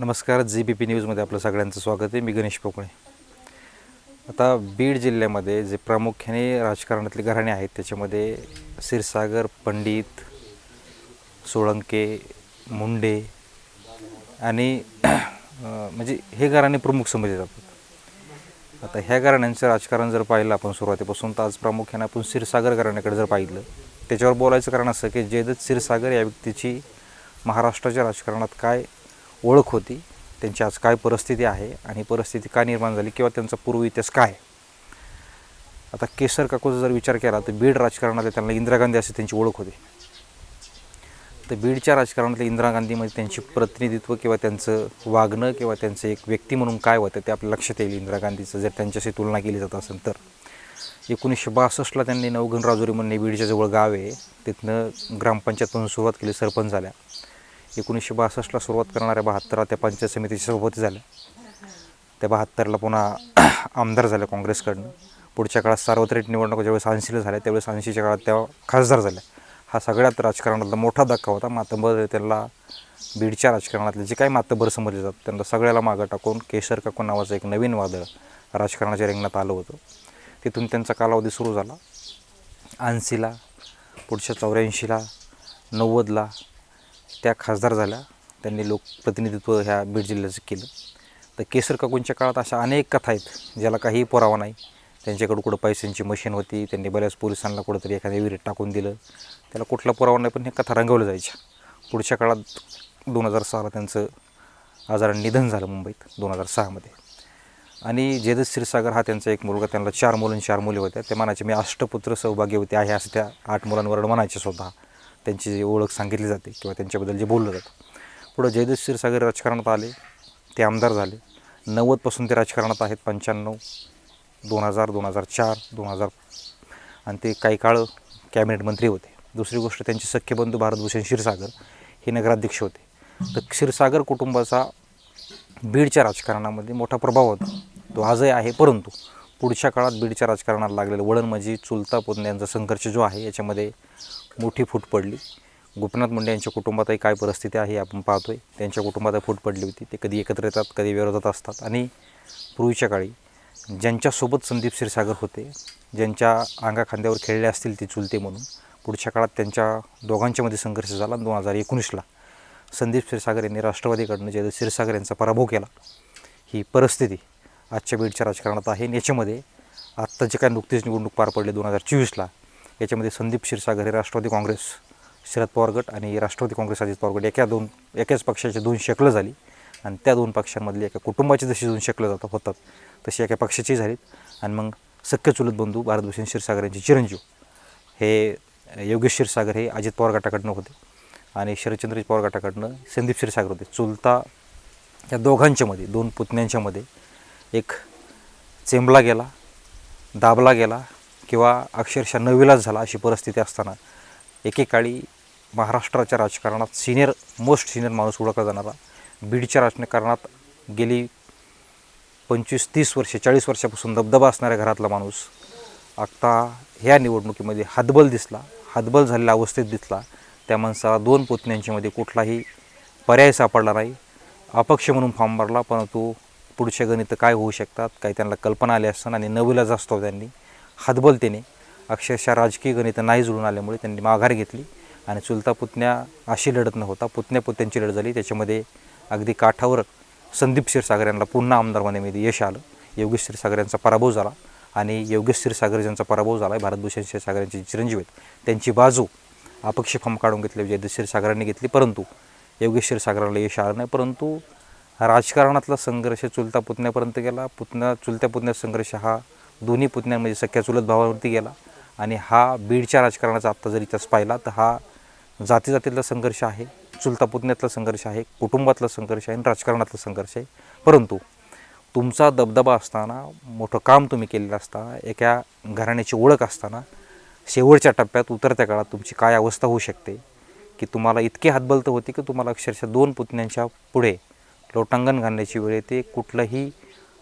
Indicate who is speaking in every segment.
Speaker 1: नमस्कार जी B P न्यूजमध्ये आपलं सगळ्यांचं स्वागत आहे. मी गणेश पोकळे. आता बीड जिल्ह्यामध्ये जे प्रामुख्याने राजकारणातले घराणे आहेत त्याच्यामध्ये क्षीरसागर पंडित सोळंके मुंडे आणि म्हणजे हे घराणे प्रमुख समजले जातात आता ह्या घराण्यांचं राजकारण जर पाहिलं आपण सुरुवातीपासून तर आज प्रामुख्याने आपण क्षीरसागर घराण्याकडे जर पाहिलं त्याच्यावर बोलायचं कारण असं की जयदत्त क्षीरसागर या व्यक्तीची महाराष्ट्राच्या राजकारणात काय ओळख होती. त्यांची आज काय परिस्थिती आहे आणि परिस्थिती का निर्माण झाली किंवा त्यांचा पूर्व इतिहास काय? आता केसर काकूचा जर विचार केला तर बीड राजकारणातले त्यांना इंदिरा गांधी असे त्यांची ओळख होती. तर बीडच्या राजकारणातल्या इंदिरा गांधीमध्ये त्यांची प्रतिनिधित्व किंवा त्यांचं वागणं किंवा त्यांचं एक व्यक्ती म्हणून काय होतं ते आपल्या लक्षात येईल इंदिरा गांधीचं जर त्यांच्याशी तुलना केली जात असेल तर. एकोणीसशे बासष्टला त्यांनी नवघन राजुरी म्हणणे बीडच्या जवळ गाव आहे. तिथनं ग्रामपंचायतमधून सुरुवात केली सरपंच झाल्या. एकोणीसशे बासष्टला सुरुवात करणाऱ्या बहात्तरला त्या पंचायत समितीच्या सभापती झाल्या. त्या बहात्तरला पुन्हा आमदार झाल्या काँग्रेसकडनं. पुढच्या काळात सार्वत्रिक निवडणुका ज्यावेळेस ऐंशीला झाल्या त्यावेळेस ऐंशीच्या काळात त्या खासदार झाल्या. हा सगळ्यात राजकारणातला मोठा धक्का होता. मातंबर त्यांना बीडच्या राजकारणातले जे काही मातंबर समजले जातात त्यांना सगळ्याला मागं टाकून केशर काकू नावाचं एक नवीन वादळ राजकारणाच्या रिंगणात आलं होतं. तिथून त्यांचा कालावधी सुरू झाला. ऐंशीला पुढच्या चौऱ्याऐंशीला नव्वदला त्या खासदार झाल्या. त्यांनी लोकप्रतिनिधित्व ह्या बीड जिल्ह्याचं केलं. तर केसर काकूंच्या काळात अशा अनेक कथा आहेत ज्याला काही पुरावा नाही. त्यांच्याकडं कुठं पैशांची मशीन होती त्यांनी बऱ्याच पोलिसांना कुठंतरी एखाद्या विहिरीत टाकून दिलं. त्याला कुठला पुरावा नाही पण ह्या कथा रंगवल्या जायच्या. पुढच्या काळात दोन हजार सहाला त्यांचं आजारानं निधन झालं मुंबईत दोन हजार सहामध्ये. आणि जेदस क्षीरसागर हा त्यांचा एक मुलगा त्यांना चार मुलं चार मुली होत्या. ते म्हणायचे मी अष्टपुत्र सौभाग्यवती आहे असं त्या आठ मुलांवर म्हणायचे स्वतः. त्यांची जी ओळख सांगितली जाते किंवा त्यांच्याबद्दल जे बोललं जातं. पुढं जयदेव क्षीरसागर राजकारणात आले ते आमदार झाले. नव्वदपासून ते राजकारणात आहेत पंच्याण्णव दोन हजार दोन हजार चार दोन हजार आणि ते काही काळ कॅबिनेट मंत्री होते. दुसरी गोष्ट त्यांचे सख्यबंधू भारतभूषण क्षीरसागर हे नगराध्यक्ष होते. तर क्षीरसागर कुटुंबाचा बीडच्या राजकारणामध्ये मोठा प्रभाव होता. तो आजही आहे परंतु पुढच्या काळात बीडच्या राजकारणाला लागलेलं वळण म्हणजे चुलता पुतण्यांचा संघर्ष जो आहे याच्यामध्ये मोठी फूट पडली. गोपीनाथ मुंडे यांच्या कुटुंबातही काय परिस्थिती आहे आपण पाहतोय. त्यांच्या कुटुंबात फूट पडली होती. ते कधी एकत्र येतात कधी विरोधात असतात. आणि पूर्वीच्या काळी ज्यांच्यासोबत संदीप क्षीरसागर होते ज्यांच्या अंगा खांद्यावर खेळले असतील ते चुलते म्हणून पुढच्या काळात त्यांच्या दोघांच्यामध्ये संघर्ष झाला दोन हजार एकोणीसला. संदीप क्षीरसागर यांनी राष्ट्रवादीकडनं जयदेव क्षीरसागर यांचा पराभव केला. ही परिस्थिती आजच्या बीडच्या राजकारणात आहे. आणि याच्यामध्ये आत्ता जे काय नुकतीच निवडणूक पार पडली दोन हजार चोवीसला. याच्यामध्ये संदीप क्षीरसागर हे राष्ट्रवादी काँग्रेस शरद पवार गट आणि राष्ट्रवादी काँग्रेस अजित पवार गट एका दोन एकाच पक्षाची दोन शकलं झाली. आणि त्या दोन पक्षांमधली एका कुटुंबाची जशी दोन शकलं जातात होतात तशी एका पक्षाची झालीत. आणि मग सख्य चुलत बंधू भारतभूषण क्षीरसागर यांचे चिरंजीव हे योगेश क्षीरसागर हे अजित पवार गटाकडनं होते. आणि शरदचंद्र पवार गटाकडनं संदीप क्षीरसागर होते. चुलता या दोघांच्यामध्ये दोन पुतण्यांच्यामध्ये एक चेंबला गेला दाबला गेला किंवा अक्षरशः नवीलाच झाला अशी परिस्थिती असताना एकेकाळी महाराष्ट्राच्या राजकारणात सिनियर मोस्ट सिनियर माणूस ओळखला जाणारा बीडच्या राजकारणात गेली पंचवीस तीस वर्षे चाळीस वर्षापासून दबदबा असणाऱ्या घरातला माणूस आत्ता ह्या निवडणुकीमध्ये हातबल दिसला हातबल झालेल्या अवस्थेत दिसला. त्या माणसाला दोन पुतण्यांच्यामध्ये कुठलाही पर्याय सापडला नाही. अपक्ष म्हणून फॉर्म भरला परंतु पुढचे गणित काय होऊ शकतात काही त्यांना कल्पना आली असताना आणि नवीलाच असतो त्यांनी. हातबलतेने अक्षरशः राजकीय गणितं नाही जुळून आल्यामुळे त्यांनी माघार घेतली आणि चुलता पुतण्या अशी लढत न होता पुतण्या पुत्यांची लढत झाली. त्याच्यामध्ये अगदी काठावर संदीप क्षीरसागर यांना पुन्हा आमदार होण्यामध्ये यश आलं. योगेश क्षीरसागर यांचा पराभव झाला आणि योगेश क्षीरसागर यांचा पराभव झाला. आहे भारतभूषण क्षीरसागर यांचे चिरंजीव आहेत. त्यांची बाजू अपक्ष फॉर्म काढून घेतले. जयदत्त क्षीरसागरांनी घेतली. परंतु योगेश क्षीरसागरांना यश आलं नाही. परंतु राजकारणातला संघर्ष चुलता पुतण्यापर्यंत गेला. पुतण्या चुलत्या पुतण्या संघर्ष हा दोन्ही पुतण्यांमध्ये सख्या चुलत भावावरती गेला आणि हा बीडच्या राजकारणाचा आत्ता जर इतिहास पाहिला तर हा जाती जातीतला संघर्ष आहे चुलता पुतण्यातला संघर्ष आहे कुटुंबातला संघर्ष आहे आणि राजकारणातला संघर्ष आहे. परंतु तुमचा दबदबा असताना मोठं काम तुम्ही केलेलं असताना एका घराण्याची ओळख असताना शेवटच्या टप्प्यात उतरत्या काळात तुमची काय अवस्था होऊ शकते की तुम्हाला इतकी हातबलत होती की तुम्हाला अक्षरशः दोन पुतण्यांच्या पुढे लोटांगण घालण्याची वेळ येते कुठलंही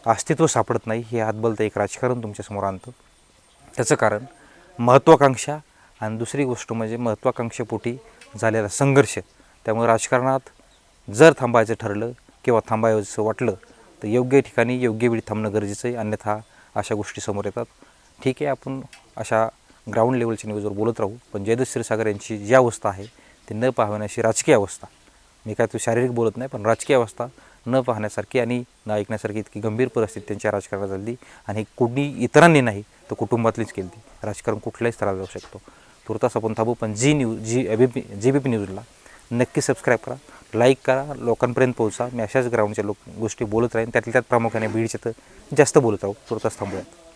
Speaker 1: अस्तित्व सापडत नाही हे हातबलतं एक राजकारण तुमच्यासमोर आणतं. त्याचं कारण महत्त्वाकांक्षा आणि दुसरी गोष्ट म्हणजे महत्त्वाकांक्षेपोटी झालेला संघर्ष. त्यामुळे राजकारणात जर थांबायचं ठरलं किंवा थांबायचं वाटलं तर योग्य ठिकाणी योग्य वेळी थांबणं गरजेचं आहे. अन्यथा अशा गोष्टी समोर येतात. ठीक आहे आपण अशा ग्राउंड लेवलच्या न्यूजवर बोलत राहू. पण जयदत्त क्षीरसागर यांची जी अवस्था आहे ती न पाहण्याची राजकीय अवस्था. मी काय तो शारीरिक बोलत नाही पण राजकीय अवस्था न पाहण्यासारखी आणि न ऐकण्यासारखी इतकी गंभीर परिस्थिती त्यांच्या राजकारणात झाली आणि कोणी इतरांनी नाही तर कुटुंबातलीच केली. ती राजकारण कुठल्याही स्तराला जाऊ शकतो. तुर्तास आपण थांबू पण जी न्यूज जी ए बी पी जी बी पी न्यूजला नक्की सबस्क्राईब करा लाईक करा लोकांपर्यंत पोहोचा. मी अशाच ग्राउंडच्या लोक गोष्टी बोलत राहीन. त्यातल्या त्यात प्रामुख्याने बीडच्या तर जास्त बोलत राहू. तुर्तास थांबूयात.